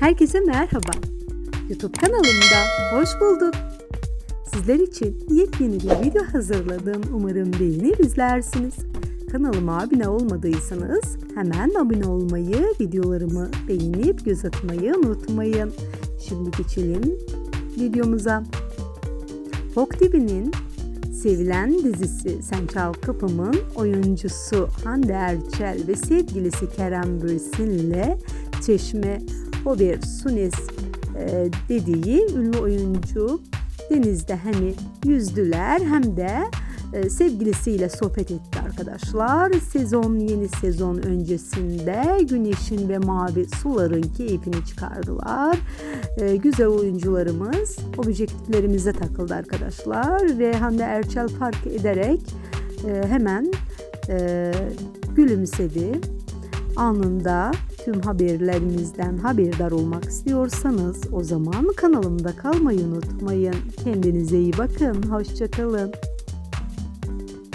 Herkese merhaba. YouTube kanalımda hoş bulduk. Sizler için yepyeni bir video hazırladım. Umarım beğenir izlersiniz. Kanalıma abone olmadıysanız hemen abone olmayı, videolarımı beğenip göz atmayı unutmayın. Şimdi geçelim videomuza. Fok TV'nin sevilen dizisi Sen Çal Kapım'ın oyuncusu Hande Erçel ve sevgilisi Kerem Bürsin ile Çeşme Hober Sunes e, dediği ünlü oyuncu denizde hani yüzdüler hem de e, sevgilisiyle sohbet etti arkadaşlar. Sezon yeni sezon öncesinde güneşin ve mavi suların keyfini çıkardılar. E, güzel oyuncularımız objektiflerimize takıldı arkadaşlar ve Hande Erçel fark ederek e, hemen e, gülümsedi. Anında tüm haberlerimizden haberdar olmak istiyorsanız o zaman kanalımda kalmayı unutmayın. Kendinize iyi bakın. Hoşçakalın.